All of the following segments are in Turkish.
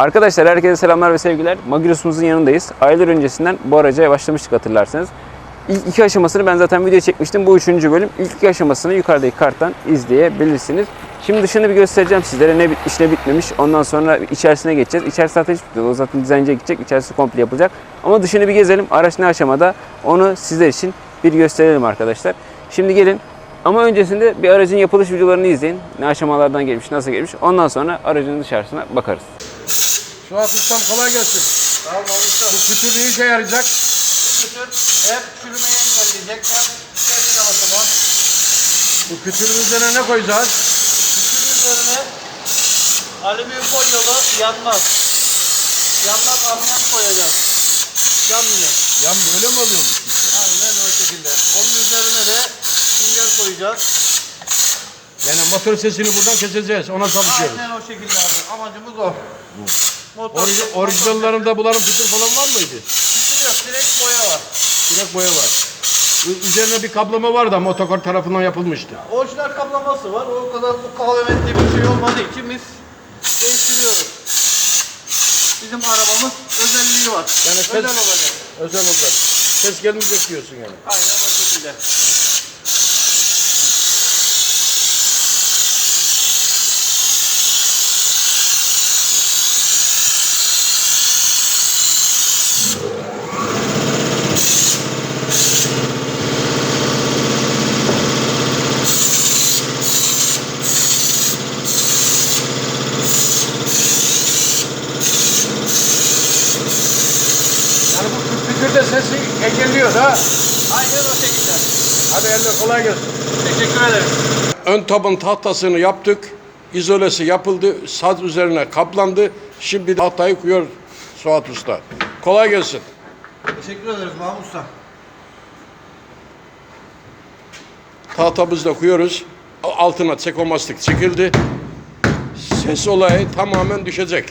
Arkadaşlar herkese selamlar ve sevgiler. Magirus'umuzun yanındayız. Aylar öncesinden bu araca başlamıştık hatırlarsanız. İlk iki aşamasını ben zaten video çekmiştim. Bu üçüncü bölüm. İlk iki aşamasını yukarıdaki karttan izleyebilirsiniz. Şimdi dışını bir göstereceğim sizlere. Ne bitmiş ne bitmemiş. Ondan sonra içerisine geçeceğiz. İçerisi zaten hiç bitmedi. O zaten dizaynıya gidecek. İçerisi komple yapılacak. Ama dışını bir gezelim. Araç ne aşamada onu sizler için bir gösterelim arkadaşlar. Şimdi gelin ama öncesinde bir aracın yapılış videolarını izleyin. Ne aşamalardan gelmiş, nasıl gelmiş. Ondan sonra aracın dışarısına bakarız. Suat ustam kolay gelsin. Tamam usta. Bu kütür bir işe yarayacak. Bütün hem çürümeyi engelleyecek hem ses yalıtımı. Bu kütürün üzerine ne koyacağız? Bütün üzerine alüminyum folyolu yanmaz. Yanmaz amyant koyacağız. Yanmıyor. Yan böyle mi oluyormuş? Aynen o şekilde. Onun üzerine de sünger koyacağız. Yani motor sesini buradan keseceğiz. Ona çalışıyoruz. Aynen o şekilde abi. Amacımız o. Motor, Orij motor- orijinallarında buların kütür falan var mıydı? Bütün yok. Direkt boya var. Direkt boya var. Ü- Üzerine bir kaplama var da motokor tarafından yapılmıştı. Orijinal kaplaması var. O kadar bu kavemetli bir şey olmadığı için biz değiştiriyoruz. Bizim arabamız özelliği var. Yani Özel ses- olacak. Özel olacak. Ses gelmeyecek diyorsun yani. Aynen o şekilde. Yani bu sesi engelliyor da. Aynen o şekilde. Hadi eline kolay gelsin. Teşekkür ederim. Ön taban tahtasını yaptık. İzolesi yapıldı. Saz üzerine kaplandı. Şimdi tahtayı koyuyor Suat Usta. Kolay gelsin. Teşekkür ederiz Mahmut Usta. Tahtamızı da koyuyoruz. Altına çekomastik çekildi. Ses olayı tamamen düşecek.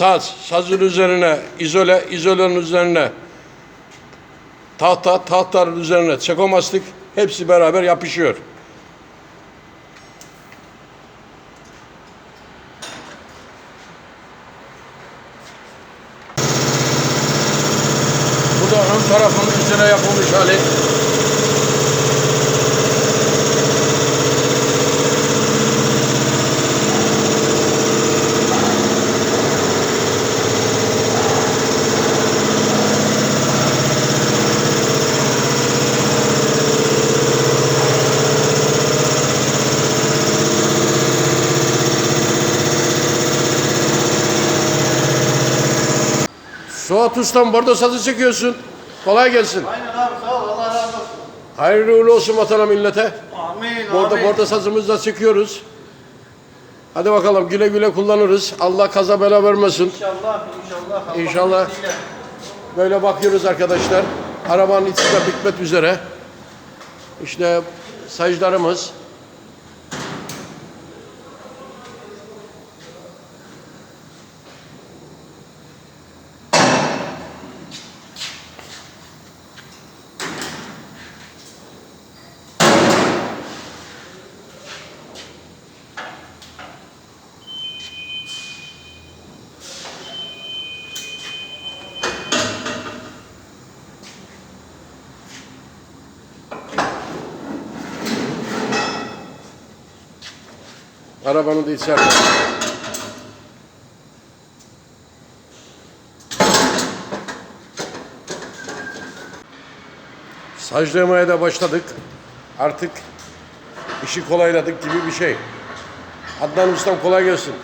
Saz, sazın üzerine izole, izolenin üzerine tahta, tahtanın üzerine çekomastik hepsi beraber yapışıyor. Bu da ön tarafın üzerine yapılmış hali. Suat Ustam bordo sazı çekiyorsun. Kolay gelsin. Aynen abi sağ ol. Allah razı olsun. Hayırlı uğurlu olsun vatana millete. Amin. Bordo amin. bordo sazımızı da çekiyoruz. Hadi bakalım güle güle kullanırız. Allah kaza bela vermesin. İnşallah. İnşallah. İnşallah. Böyle bakıyoruz arkadaşlar. Arabanın içi de bitmek üzere. İşte saclarımız. Arabanın da içeride. Saclamaya da başladık. Artık işi kolayladık gibi bir şey. Adnan Ustam kolay gelsin.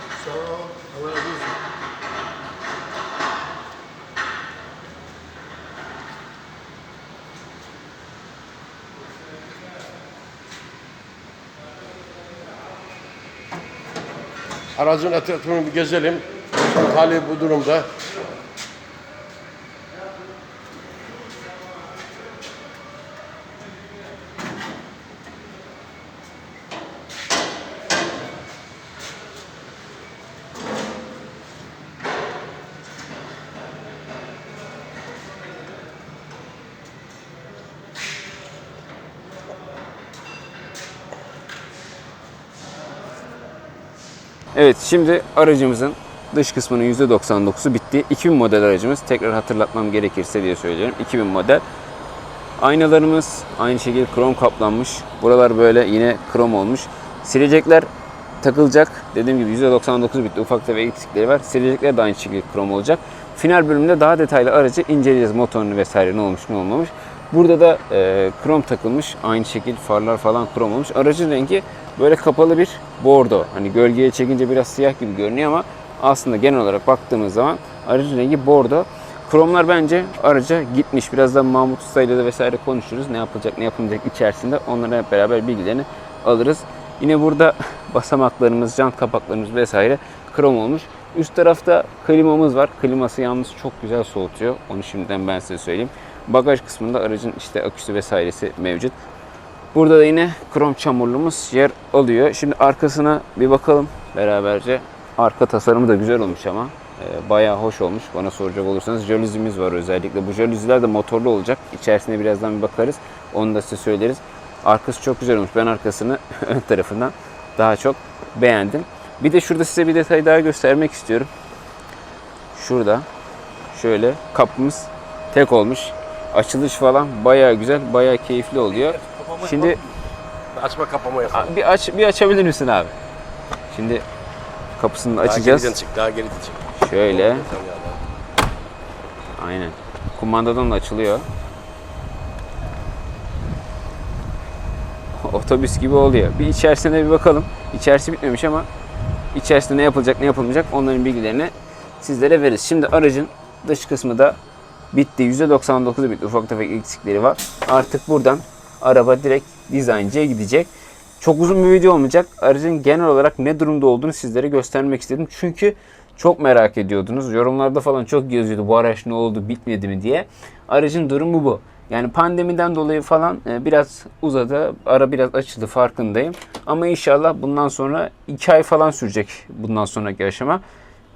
Aracın etrafını bir gezelim. Hali bu durumda. Evet şimdi aracımızın dış kısmının %99'u bitti. 2000 model aracımız. Tekrar hatırlatmam gerekirse diye söylüyorum. 2000 model. Aynalarımız aynı şekilde krom kaplanmış. Buralar böyle yine krom olmuş. Silecekler takılacak. Dediğim gibi %99 bitti. Ufak tefek eksikleri var. Silecekler de aynı şekilde krom olacak. Final bölümde daha detaylı aracı inceleyeceğiz. Motorunu vesaire ne olmuş ne olmamış. Burada da e, krom takılmış. Aynı şekilde farlar falan krom olmuş. Aracın rengi böyle kapalı bir bordo. Hani gölgeye çekince biraz siyah gibi görünüyor ama aslında genel olarak baktığımız zaman aracın rengi bordo. Kromlar bence araca gitmiş. Birazdan Mahmut Usta ile de vesaire konuşuruz. Ne yapılacak, ne yapılacak içerisinde. Onlara hep beraber bilgilerini alırız. Yine burada basamaklarımız, jant kapaklarımız vesaire krom olmuş. Üst tarafta klimamız var. Kliması yalnız çok güzel soğutuyor. Onu şimdiden ben size söyleyeyim. Bagaj kısmında aracın işte aküsü vesairesi mevcut. Burada da yine krom çamurluğumuz yer alıyor. Şimdi arkasına bir bakalım beraberce. Arka tasarımı da güzel olmuş ama. Ee, bayağı hoş olmuş bana soracak olursanız. Jalüzimiz var özellikle. Bu jalüziler de motorlu olacak. İçerisine birazdan bir bakarız. Onu da size söyleriz. Arkası çok güzel olmuş. Ben arkasını ön tarafından daha çok beğendim. Bir de şurada size bir detay daha göstermek istiyorum. Şurada şöyle kapımız tek olmuş. Açılış falan bayağı güzel, bayağı keyifli oluyor. Şimdi Açma kapama yapalım. bir aç bir açabilir misin abi? Şimdi kapısını açacağız. çık, daha geriden çık. Şöyle. Aynen. Kumandadan da açılıyor. Otobüs gibi oluyor. Bir içerisine bir bakalım. İçerisi bitmemiş ama içerisinde ne yapılacak ne yapılmayacak onların bilgilerini sizlere veririz. Şimdi aracın dış kısmı da bitti. %99'u bitti. Ufak tefek eksikleri var. Artık buradan araba direkt dizaynçıya gidecek. Çok uzun bir video olmayacak. Aracın genel olarak ne durumda olduğunu sizlere göstermek istedim. Çünkü çok merak ediyordunuz. Yorumlarda falan çok yazıyordu bu araç ne oldu bitmedi mi diye. Aracın durumu bu. Yani pandemiden dolayı falan e, biraz uzadı. Ara biraz açıldı farkındayım. Ama inşallah bundan sonra 2 ay falan sürecek bundan sonraki aşama.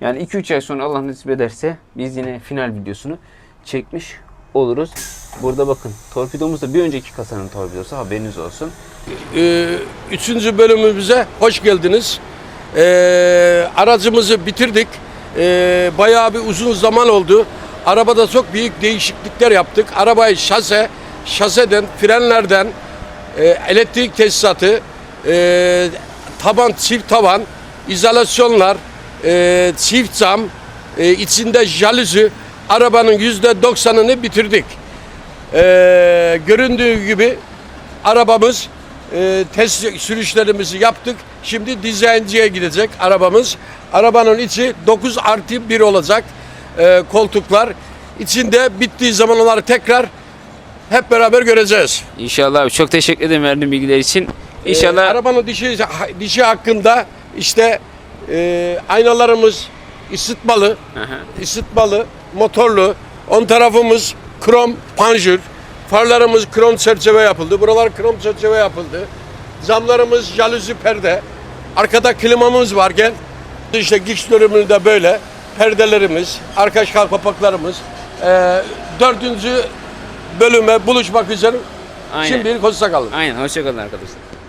Yani 2-3 ay sonra Allah nasip ederse biz yine final videosunu çekmiş oluruz. Burada bakın torpidomuz da bir önceki kasanın torpidosu haberiniz olsun. Ee, üçüncü bölümümüze hoş geldiniz. Ee, aracımızı bitirdik. Ee, bayağı bir uzun zaman oldu. Arabada çok büyük değişiklikler yaptık. Arabayı şase, şaseden, frenlerden, e, elektrik tesisatı, e, taban, çift taban, izolasyonlar, e, çift cam, e, içinde jalüzü, arabanın yüzde doksanını bitirdik. Ee, göründüğü gibi arabamız e, test sürüşlerimizi yaptık. Şimdi dizaynçıya gidecek arabamız. Arabanın içi 9 artı 1 olacak e, koltuklar. İçinde bittiği zaman onları tekrar hep beraber göreceğiz. İnşallah abi çok teşekkür ederim verdiğin bilgiler için. İnşallah arabanın dişi, dişi hakkında işte e, aynalarımız ısıtmalı, ısıtmalı, motorlu. On tarafımız krom panjur. Farlarımız krom çerçeve yapıldı. Buralar krom çerçeve yapıldı. Camlarımız jaluzi perde. Arkada klimamız var gel. İşte giş bölümünde böyle. Perdelerimiz, arka kapaklarımız. Ee, dördüncü bölüme buluşmak üzere. Aynen. Şimdilik hoşça kalın. Aynen hoşçakalın arkadaşlar.